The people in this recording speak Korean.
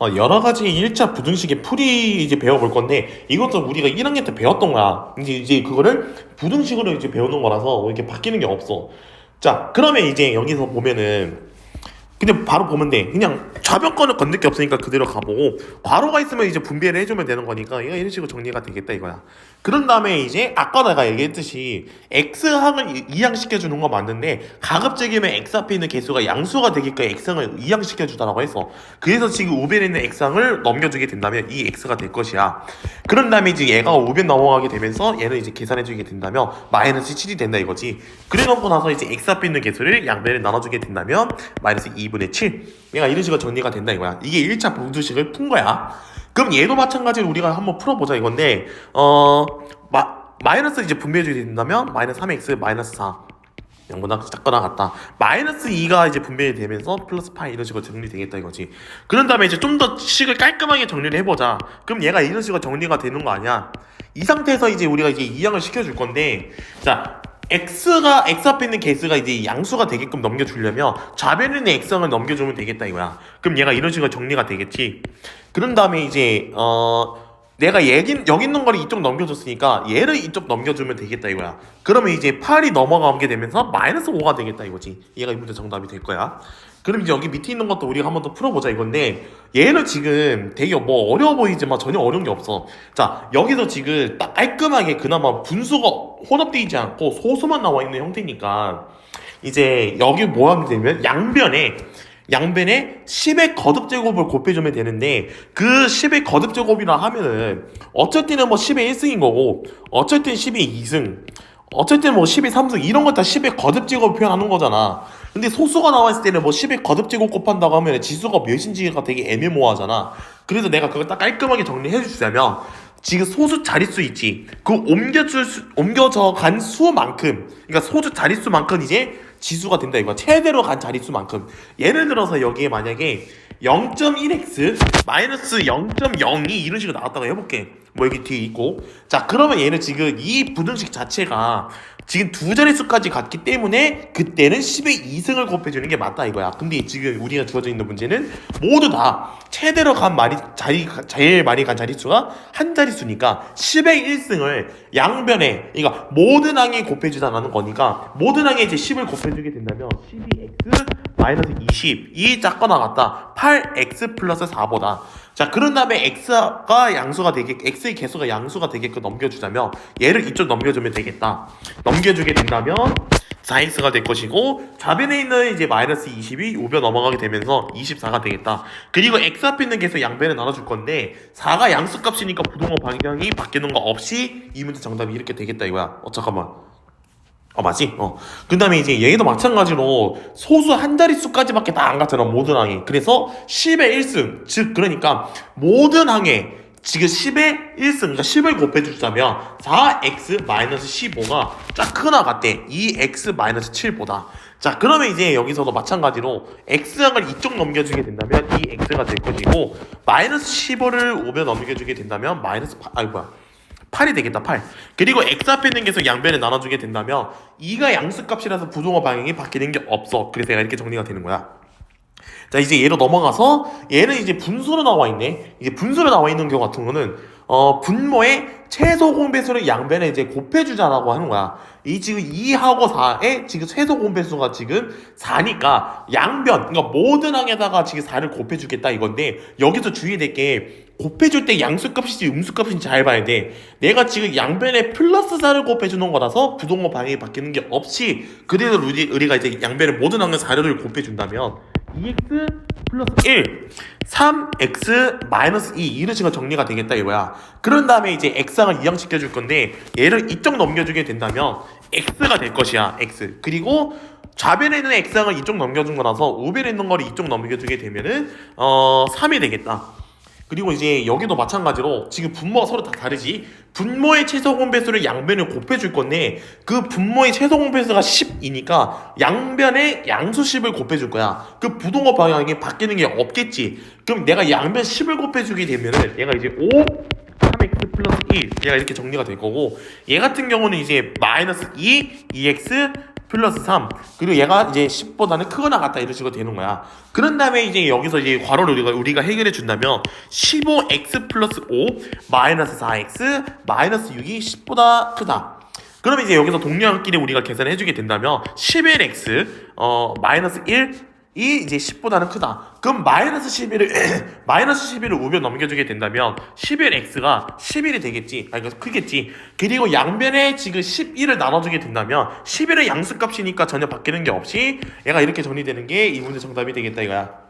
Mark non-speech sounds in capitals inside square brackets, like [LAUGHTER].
어, 여러 가지 1차 부등식의 풀이 이제 배워볼 건데 이것도 우리가 1학년 때 배웠던 거야. 이제 이제 그거를 부등식으로 이제 배우는 거라서 이렇게 바뀌는 게 없어. 자, 그러면 이제 여기서 보면은 그냥 바로 보면 돼. 그냥 좌변권을 건들 게 없으니까 그대로 가보고 괄호가 있으면 이제 분배를 해주면 되는 거니까 이런 식으로 정리가 되겠다 이거야. 그런 다음에 이제 아까 내가 얘기했듯이 x항을 이항시켜 주는 거 맞는데 가급적이면 x 앞에 있는 개수가 양수가 되게끔 x항을 이항시켜 주다라고 했어. 그래서 지금 우변에 있는 x항을 넘겨주게 된다면 이 x가 될 것이야. 그런 다음에 이제 얘가 우변 넘어가게 되면서 얘는 이제 계산해 주게 된다면 마이너스 7이 된다 이거지. 그래 놓고 나서 이제 x 앞에 있는 개수를 양변에 나눠주게 된다면 마이너스 2분의 7. 얘가 이런 식으로 정리가 된다 이거야. 이게 1차 분수식을 푼 거야. 그럼 얘도 마찬가지로 우리가 한번 풀어보자 이건데 어 마, 마이너스 이제 분배해주게 된다면 마이너스 3x 마이너스 4 양보다 작거나 같다. 마이너스 2가 이제 분배이 되면서 플러스 파이 이런 식으로 정리되겠다 이거지. 그런 다음에 이제 좀 더 식을 깔끔하게 정리를 해보자. 그럼 얘가 이런 식으로 정리가 되는 거 아니야? 이 상태에서 이제 우리가 이제 이항을 시켜줄 건데 자 x가 x 앞에 있는 개수가 이제 양수가 되게끔 넘겨주려면 좌변에 있는 x항을 넘겨주면 되겠다 이거야. 그럼 얘가 이런 식으로 정리가 되겠지. 그런 다음에 이제 어 내가 여기, 여기 있는 거를 이쪽 넘겨줬으니까 얘를 이쪽 넘겨주면 되겠다 이거야. 그러면 이제 8이 넘어가게 되면서 마이너스 5가 되겠다 이거지. 얘가 이 문제 정답이 될 거야 그럼 이제 여기 밑에 있는 것도 우리가 한 번 더 풀어보자 이건데 얘는 지금 되게 뭐 어려워 보이지만 전혀 어려운 게 없어. 자 여기서 지금 딱 깔끔하게 그나마 분수가 혼합되어 있지 않고 소수만 나와 있는 형태니까 이제 여기 뭐 하면 되면 양변에 양변에 10의 거듭 제곱을 곱해주면 되는데 그 10의 거듭 제곱이라 하면은 때는 뭐 10의 1승인 거고 땐 10의 2승 어쩔 때는 뭐 10의 3승 이런 거 다 10의 거듭 제곱 표현하는 거잖아 근데 소수가 나왔을 때는 뭐 10의 거듭 제곱 곱한다고 하면 지수가 몇인지가 되게 애매모호하잖아. 그래서 내가 그걸 딱 깔끔하게 정리해 주자면 지금 소수 자릿수 있지? 그 옮겨줄 수, 옮겨져 간 수만큼 그러니까 소수 자릿수만큼 이제 지수가 된다 이거 최대로 간 자릿수만큼. 예를 들어서 여기에 만약에 0.1x 마이너스 0.02 이런 식으로 나왔다고 해볼게. 뭐 여기 뒤에 있고. 자 그러면 얘는 지금 이 부등식 자체가 지금 두 자릿수까지 갔기 때문에 그때는 10의 2승을 곱해주는 게 맞다 이거야. 근데 지금 우리가 주어져 있는 문제는 모두 다 최대로 간 많이 자리 제일 많이 간 자릿수가 한 자릿수니까 10의 1승을 양변에 그러니까 모든 항에 곱해주다라는 거니까 모든 항에 이제 10을 곱해주게 된다면 12x 마이너스 20이 작거나 같다. 8x 플러스 4보다 자 그런 다음에 x가 양수가 되게 x의 개수가 양수가 되게끔 넘겨주자면 얘를 이쪽 넘겨주면 되겠다. 넘겨주게 된다면 4x가 될 것이고 좌변에 있는 이제 마이너스 20이 우변 넘어가게 되면서 24가 되겠다. 그리고 x 앞에 있는 개수 양변에 나눠줄 건데 4가 양수값이니까 부동호 방향이 바뀌는 거 없이 이 문제 정답이 이렇게 되겠다 이거야. 어 잠깐만 어 맞지? 어. 그 다음에 이제 얘도 마찬가지로 소수 한 자릿수까지밖에 다 안 갔잖아 모든 항에 그래서 10의 1승. 즉 그러니까 모든 항에 지금 10의 1승 그러니까 10을 곱해주자면 4x 15가 쫙 크나 같대. 2x 7보다. 자 그러면 이제 여기서도 마찬가지로 x항을 이쪽 넘겨주게 된다면 이 x가 될 것이고 마이너스 15를 오면 넘겨주게 된다면 마이너스 8 아이 뭐야 8이 되겠다 8 그리고 x 앞에 있는 계속 양변에 나눠주게 된다면 2가 양수값이라서 부동호 방향이 바뀌는 게 없어. 그래서 얘가 이렇게 정리가 되는 거야. 자 이제 얘로 넘어가서 얘는 이제 분수로 나와 있네. 이제 분수로 나와 있는 경우 같은 거는 어 분모의 최소 공배수를 양변에 이제 곱해주자라고 하는 거야. 이 지금 2하고 4의 지금 최소 공배수가 지금 4니까 양변 그러니까 모든 항에다가 지금 4를 곱해주겠다 이건데 여기서 주의될 게 곱해줄 때 양수값인지 음수값인지 잘 봐야 돼. 내가 지금 양변에 플러스 4를 곱해주는 거라서 부동호 방향이 바뀌는 게 없이 그래도 우리, 우리가 이제 양변에 모든 항의 4를 곱해준다면 2x 플러스 1, 3x 마이너스 2 이런 식으로 정리가 되겠다 이거야. 그런 다음에 이제 x항을 이항시켜 줄 건데 얘를 이쪽 넘겨주게 된다면 x가 될 것이야 x. 그리고 좌변에 있는 x항을 이쪽 넘겨준 거라서 우변에 있는 거를 이쪽 넘겨주게 되면은 어 3이 되겠다. 그리고 이제 여기도 마찬가지로 지금 분모가 서로 다 다르지. 분모의 최소 공배수를 양변에 곱해줄 건데 그 분모의 최소 공배수가 10이니까 양변에 양수 10을 곱해줄 거야. 그 부동호 방향이 바뀌는 게 없겠지. 그럼 내가 양변 10을 곱해주게 되면은 얘가 이제 5 3x 플러스 1 얘가 이렇게 정리가 될 거고 얘 같은 경우는 이제 마이너스 2 2x 플러스 3 그리고 얘가 이제 10보다는 크거나 같다 이런 식으로 되는 거야. 그런 다음에 이제 여기서 이제 괄호를 우리가, 우리가 해결해 준다면 15x 플러스 5 마이너스 4x 마이너스 6이 10보다 크다. 그러면 이제 여기서 동량끼리 우리가 계산해 주게 된다면 11x 어 마이너스 1 이 이제 10보다는 크다. 그럼 마이너스 11을 [CLEARS THROAT] 마이너스 11을 우변 넘겨주게 된다면 11x가 11이 되겠지. 아니 그 크겠지. 그리고 양변에 지금 11을 나눠주게 된다면 11의 양수값이니까 전혀 바뀌는 게 없이 얘가 이렇게 정리되는 게 이 문제 정답이 되겠다 이거야.